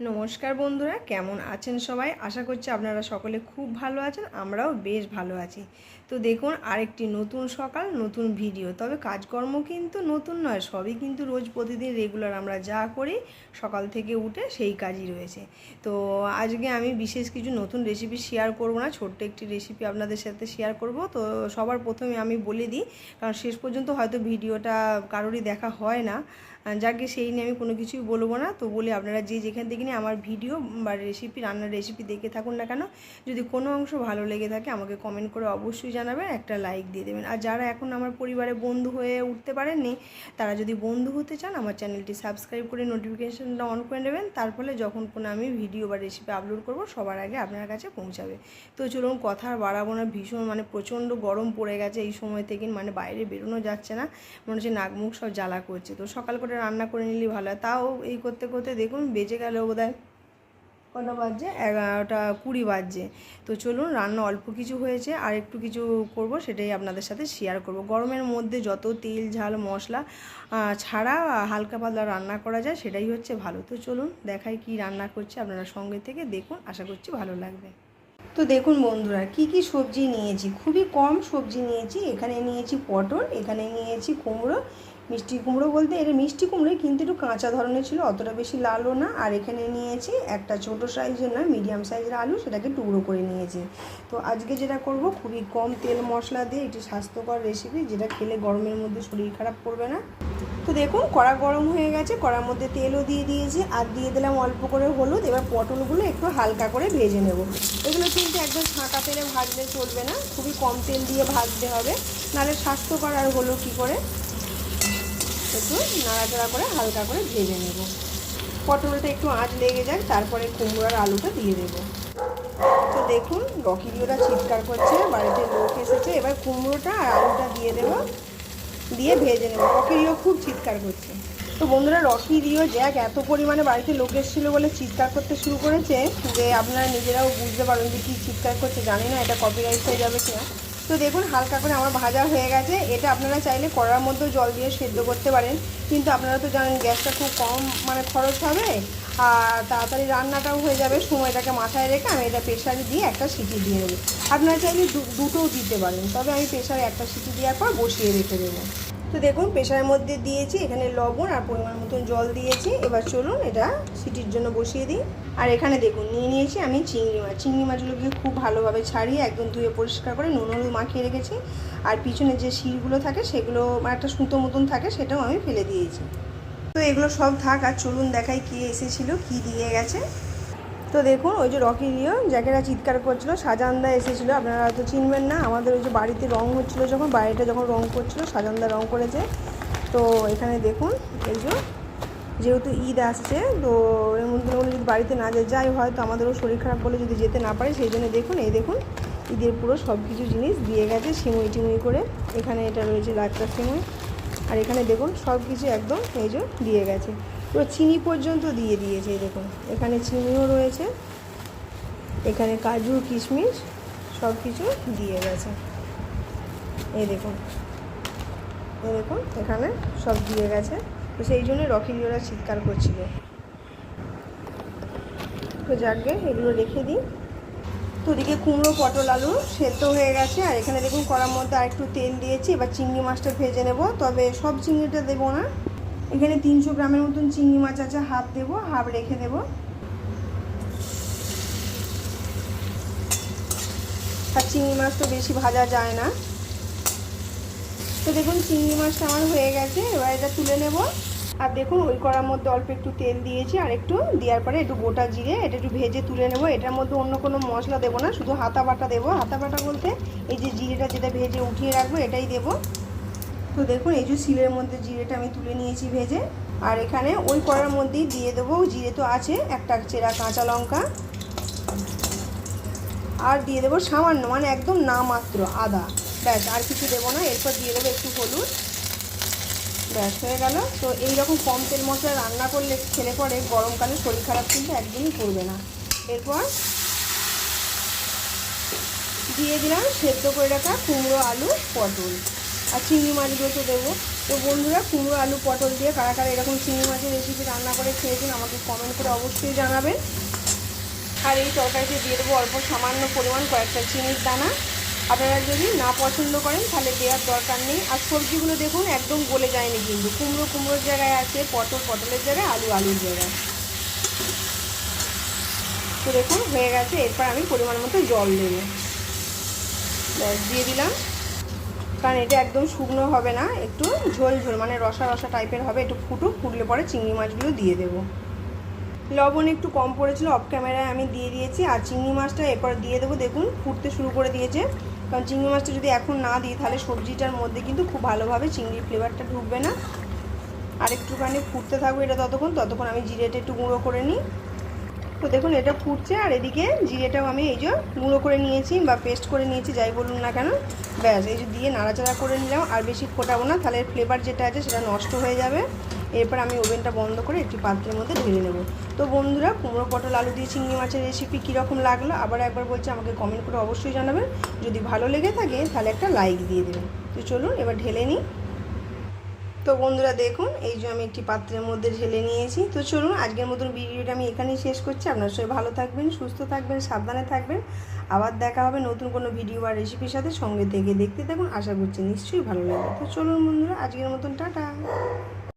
নমস্কার বন্ধুরা, কেমন আছেন সবাই? আশা করছি আপনারা সকলে খুব ভালো আছেন, আমরাও বেশ ভালো আছি। তো দেখুন, আরেকটি নতুন সকাল, নতুন ভিডিও। তবে কাজকর্ম কিন্তু নতুন নয়, সবই কিন্তু রোজ প্রতিদিন রেগুলার আমরা যা করি, সকাল থেকে উঠে সেই কাজই রয়েছে। তো আজকে আমি বিশেষ কিছু নতুন রেসিপি শেয়ার করব না, ছোট্ট একটি রেসিপি আপনাদের সাথে শেয়ার করব। তো সবার প্রথমে আমি বলে দিই, কারণ শেষ পর্যন্ত হয়তো ভিডিওটা কারোরই দেখা হয় না। যাকে সেই নিয়ে আমি কোনো কিছুই বলব না, তো বলি আপনারা যে যেখান থেকে নিয়ে আমার ভিডিও বা রেসিপি রান্নার রেসিপি দেখে থাকুন না কেন, যদি কোনো অংশ ভালো লেগে থাকে আমাকে কমেন্ট করে অবশ্যই জানাবেন, একটা লাইক দিয়ে দেবেন। আর যারা এখন আমার পরিবারে বন্ধু হয়ে উঠতে পারেননি, তারা যদি বন্ধু হতে চান, আমার চ্যানেলটি সাবস্ক্রাইব করে নোটিফিকেশানটা অন করে নেবেন, তার ফলে যখন কোনো আমি ভিডিও বা রেসিপি আপলোড করব, সবার আগে আপনার কাছে পৌঁছাবে। তো চলুন কথা বাড়াবো না, ভীষণ মানে প্রচণ্ড গরম পড়ে গেছে এই সময় থেকে মানে বাইরে বেরোনো যাচ্ছে না, মনে হচ্ছে নাক মুখ সব জ্বালা করছে। তো সকাল করে রান্না করে নিলেই ভালো তাও এই করতে করতে দেখুন, বেজে গেল হয় কটা বাজছে? এগারোটা কুড়ি বাজছে। তো চলুন, রান্না অল্প কিছু হয়েছে, আর একটু কিছু করব, সেটাই আপনাদের সাথে শেয়ার করব। গরমের মধ্যে যত তেল, ঝাল, মশলা ছাড়া হালকা পাতলা রান্না করা যায়, সেটাই হচ্ছে ভালো। তো চলুন, দেখাই কি রান্না করছে আপনারা সঙ্গে থেকে, দেখুন, আশা করছি ভালো লাগবে। তো দেখুন বন্ধুরা, কি কি সবজি নিয়েছি? খুবই কম সবজি নিয়েছি। এখানে নিয়েছি পটল, এখানে নিয়েছি কুমড়ো মিষ্টি কুমড়ো বলতে এটা মিষ্টি কুমড়োই কিন্তু একটু কাঁচা ধরনের ছিল, অতটা বেশি লালও না। আর এখানে নিয়েছি একটা ছোট সাইজের না, মিডিয়াম সাইজের আলু, সেটাকে টুকরো করে নিয়েছি। তো আজকে যেটা করব, খুবই কম তেল মশলা দিয়ে একটি স্বাস্থ্যকর রেসিপি যেটা খেলে গরমের মধ্যে শরীর খারাপ করবে না। তো দেখুন, কড়া গরম হয়ে গেছে, কড়ার মধ্যে তেলও দিয়ে দিয়েছি, আর দিয়ে দিলাম অল্প করে হলুদ। এবার পটলগুলো একটু হালকা করে ভেজে নেব। এগুলো কিন্তু একদম ছাঁকা তেলে ভাজলে চলবে না, খুবই কম তেল দিয়ে ভাজতে হবে। নাহলে স্বাস্থ্যকর আর হলো কী করে? একটু নাড়াচাড়া করে হালকা করে ভেজে নেব। পটলটা একটু আঁচ লেগে যাক, তারপরে কুমড়োর আলুটা দিয়ে দেবো। তো দেখুন রকিরিওটা চিৎকার করছে, বাড়িতে লোক এসেছে। এবার কুমড়োটা আর আলুটা দিয়ে দেবো, দিয়ে ভেজে নেব। রকিরিও খুব চিৎকার করছে। তো বন্ধুরা রকি রিও জ্যাক এত পরিমাণে বাড়িতে লোক এসেছিল বলে চিৎকার করতে শুরু করেছে যে আপনারা নিজেরাও বুঝতে পারবেন যে কী চিৎকার করছে, জানি না এটা কপিরাইট হয়ে যাবে কিনা। তো দেখুন, হালকা করে আমার ভাজা হয়ে গেছে। এটা আপনারা চাইলে কড়ার মধ্যেও জল দিয়ে সেদ্ধ করতে পারেন। কিন্তু আপনারা তো জানেন, গ্যাসটা খুব কম মানে খরচ হবে। আর তাড়াতাড়ি রান্নাটাও হয়ে যাবে। সময়টাকে মাথায় রেখে আমি এটা প্রেশারে দিয়ে একটা সিটি দিয়ে দেবো। আপনারা চাইলে দুটোও দিতে পারেন। তবে আমি প্রেশারে একটা সিটি দেওয়ার পর বসিয়ে রেখে দেবো। তো দেখুন, প্রেশারের মধ্যে দিয়েছি, এখানে লবণ আর পরিমাণ মতন জল দিয়েছি। এবার চলুন এটা সিটির জন্য বসিয়ে দিই। আর এখানে দেখুন, নিয়ে নিয়েছি আমি চিংড়ি মাছ। চিংড়ি মাছগুলোকে খুব ভালোভাবে ছাড়িয়ে একদম ধুয়ে পরিষ্কার করে নুন, হলুদ মাখিয়ে রেখেছি। আর পিছনে যে শিরগুলো থাকে, সেগুলো মানে একটা সুতো মতন থাকে, সেটাও আমি ফেলে দিয়েছি। তো এগুলো সব থাক, আর চলুন দেখাই কি এসেছিল, কি দিয়ে গেছে। তো দেখুন, ওই যে রকি রিও জ্যাকেরা চিৎকার করছিল, সাজানদা এসেছিল। আপনারা হয়তো চিনবেন না, আমাদের ওই যে বাড়িতে রং হচ্ছিল যখন বাড়িটা যখন রং করছিল, সাজানদা রং করেছে। তো এখানে দেখুন, এই যে, যেহেতু ঈদ আসছে, তো এর মধ্যে যদি বাড়িতে না যায়, যাই হয়তো আমাদেরও শরীর খারাপ বলে যদি যেতে না পারে, সেই জন্য দেখুন, এই দেখুন, ঈদের পুরো সব কিছু জিনিস দিয়ে গেছে, সিমুই টিমুই করে। এখানে এটা রয়েছে লাচ্চা সিমুই। আর এখানে দেখুন সব কিছু একদম, এই যে, দিয়ে গেছে। পুরো চিনি পর্যন্ত দিয়ে দিয়েছে দেখুন। এখানে চিনিও রয়েছে, এখানে কাজু, কিশমিশ সব কিছু দিয়ে গেছে। এই দেখুন এই দেখুন, এখানে সব দিয়ে গেছে। তো সেই জন্য রকিরিওরা চিৎকার করছিল। তো যাকে এগুলো রেখে দিই। তো ওদিকে কুমড়ো, পটল, আলু সেদ্ধ হয়ে গেছে। আর এখানে দেখুন, কড়ার মধ্যে আর একটু তেল দিয়েছি। এবার চিংড়ি মাছটা ভেজে নেব। তবে সব চিংড়িটা দেবো না। এখানে তিনশো গ্রামের মতন চিংড়ি মাছ আছে, হাফ দেবো, হাফ রেখে দেবো। আর চিংড়ি মাছ তো বেশি ভাজা যায় না। তো দেখুন, চিংড়ি মাছটা আমার হয়ে গেছে, এবার এটা তুলে নেব। আর দেখুন, ওই কড়ার মধ্যে অল্প একটু তেল দিয়েছি, আর একটু দেওয়ার পরে একটু গোটা জিরে, এটা একটু ভেজে তুলে নেব। এটার মধ্যে অন্য কোনো মশলা দেবো না, শুধু হাতা বাটা দেবো। হাতা বাটা বলতে এই যে জিরেটা যেটা ভেজে উঠিয়ে রাখব, এটাই দেবো। তো দেখুন, এই যে শিলের মধ্যে জিরেটা আমি তুলে নিয়েছি ভেজে। আর এখানে ওই কড়ার মধ্যেই দিয়ে দেবো জিরে তো আছে, একটা চেরা কাঁচা লঙ্কা। আর দিয়ে দেবো সামান্য মানে একদম না মাত্র, আদা। ব্যাস, আর কিছু দেবো না, এরপর দিয়ে দেবো একটু হলুদ। ব্যাস, হয়ে গেল। তো এই রকম কম তেল মশলা রান্না করলে খেলে পরে গরমকালে শরীর খারাপ কিন্তু একদমই করবে না। এরপর দিয়ে দিলাম সেদ্ধ করে রাখা কুমড়ো, আলু, পটল। আর চিংড়ি মাছগুলো তো দেবো। তো বন্ধুরা কুমড়ো আলু পটল দিয়ে কারা কারা এরকম চিংড়ি মাছের রেসিপি রান্না করে খেয়েছেন আমাকে কমেন্ট করে অবশ্যই জানাবেন। আর এই তরকারিতে দিয়ে দেবো অল্প সামান্য পরিমাণ কয়েকটা চিনির দানা। আপনারা যদি না পছন্দ করেন, তাহলে দেওয়ার দরকার নেই। আর সবজিগুলো দেখুন, একদম গলে যায়নি কিন্তু। কুমড়ো কুমড়োর জায়গায় আছে, পটল পটলের জায়গায়, আলু আলুর জায়গায়। তো দেখুন, হয়ে গেছে। এরপর আমি পরিমাণ মতো জল দেবো। দিয়ে দিলাম। কারণ এটা একদম শুকনো হবে না, একটু ঝোল ঝোল মানে রসা রসা টাইপের হবে, একটু ফুটুক, ফুটলে পরে চিংড়ি মাছগুলো দিয়ে দেবো। লবণ একটু কম পড়েছিল অফ ক্যামেরায় আমি দিয়ে দিয়েছি, আর চিংড়ি মাছটা এরপর দিয়ে দেবো, দেখুন ফুটতে শুরু করে দিয়েছে। কারণ চিংড়ি মাছটা যদি এখন না দিই, তাহলে সবজিটার মধ্যে কিন্তু খুব ভালোভাবে চিংড়ির ফ্লেভারটা ঢুকবে না। আর একটুখানি ফুটতে থাকবে এটা ততক্ষণ ততক্ষণ আমি জিরেটা একটু গুঁড়ো করে নিই। তো দেখুন, এটা ফুটছে আর এদিকে জিরেটাও আমি এই যে গুঁড়ো করে নিয়েছি বা পেস্ট করে নিয়েছি, যাই বলুন না কেন। ব্যাস, এই যে দিয়ে নাড়াচাড়া করে নিলাম, আর বেশি ফোটাবো না, তাহলে ফ্লেভার যেটা আছে সেটা নষ্ট হয়ে যাবে। এরপর আমি ওভেনটা বন্ধ করে একটি পাত্রের মধ্যে ঢেলে নেব। তো বন্ধুরা, কুমড়ো, পটল, আলু দিয়ে চিংড়ি মাছের রেসিপি কীরকম লাগল, আবার একবার বলছি, আমাকে কমেন্ট করে অবশ্যই জানাবেন। যদি ভালো লেগে থাকে, তাহলে একটা লাইক দিয়ে দেবেন। তো চলুন, এবার ঢেলে নিই। তো বন্ধুরা দেখুন, এই যে আমি একটি পাত্রের মধ্যে ঢেলে নিয়েছি। তো চলুন, আজকের মতন ভিডিওটা আমি এখানেই শেষ করছি। আপনার সবাই ভালো থাকবেন, সুস্থ থাকবেন, সাবধানে থাকবেন। আবার দেখা হবে নতুন কোনো ভিডিও বা রেসিপির সাথে সঙ্গে থেকে দেখতে থাকুন। আশা করছি নিশ্চয়ই ভালো লাগবে। তো চলুন বন্ধুরা, আজকের মতন টাটা।